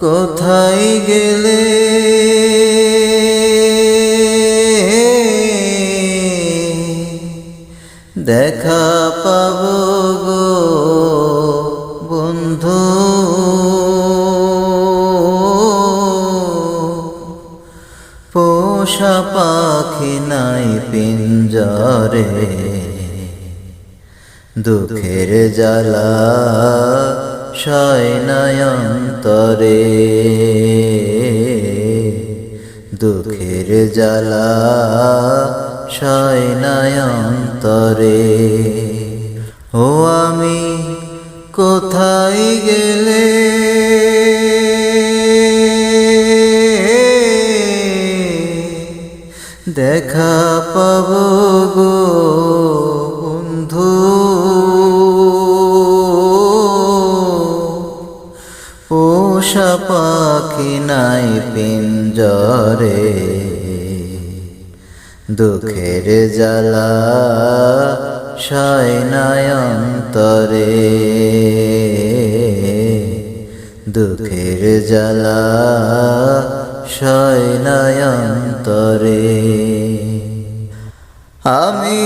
কোথায় গেলে? দেখা পাব গো বন্ধু। পোষা পাখি নাই পিঞ্জরে দুঃখের জ্বালা শয়নয়ন্তরে দুঃখের জ্বালা শয়নয়ন্তরে ও আমি কোথায় গেলে? দেখা পাব গো। পাখি নাই পিঞ্জরে, দুঃখের জ্বালা শয়নায়ন্তরে দুঃখের জ্বালা শয়নায়ন্তরে আমি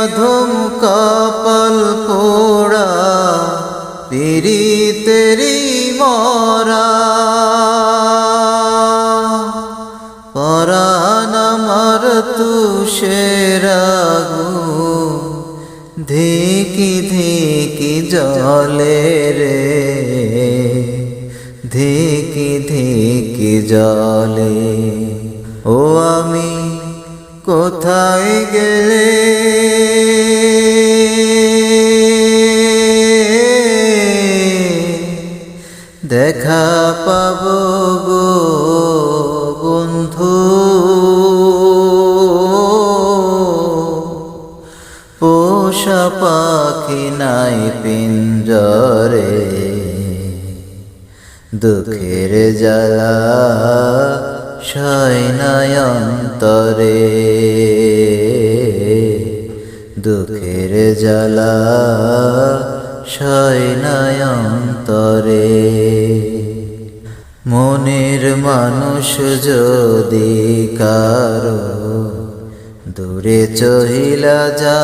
অধম কপল পোড়া পিরিতেরি মরা। ধিকি ধিকি জলে রে ধিকি ধিকি জলে। ও আমি কোথায় গেলে? দেখা পাব গো বন্ধু। পোষা পাখি নাই পিঞ্জরে দুঃখের জ্বালা শয়নায়ন্তরে দুঃখের জ্বালা শয়নায়ন্তরে মনের মানুষ যদি কারও দূরে চহিলা যা।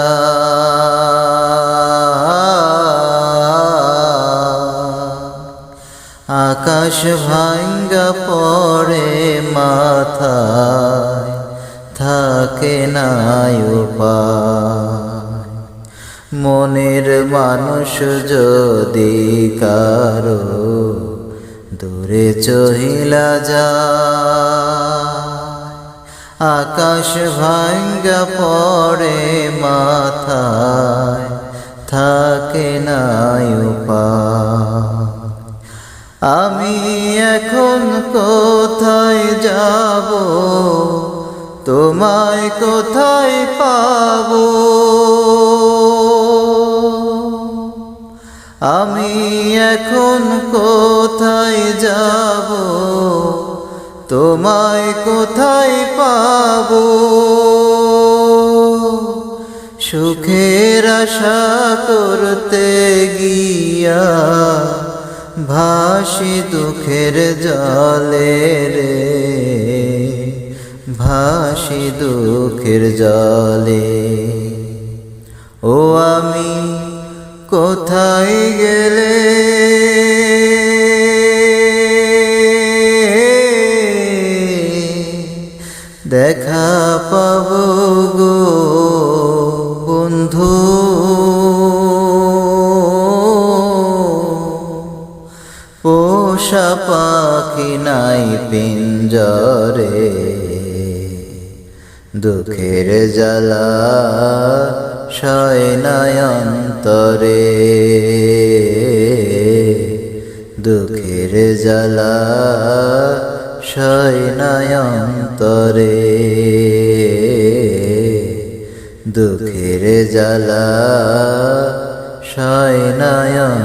আকাশ ভাঙ্গা পড়ে মাথায়, থাকে না মনের মানুষ যদি কারও দূরে চহিলা যা। আকাশ ভাঙ্গা পড়ে মাথায়, থাকে না আমি এখন কোথায় যাব? তোমায় কোথায় পাব? আমি এখন কোথায় যাব? তোমায় কোথায় পাব? সুখের আশা করতে গিয়া ভাসি দুঃখের জলে রে। ভাসি দুঃখের জলে। ও আমি কোথায় গেলে? দেখা পাব গো বন্ধু। পোষা পাখি নাই পিঞ্জরে দুঃখের জ্বালা শয়নায়ন্তরে দুঃখের জ্বালা শয়নায়ন্তরে দুঃখের জ্বালা শয়নায়ন্তরে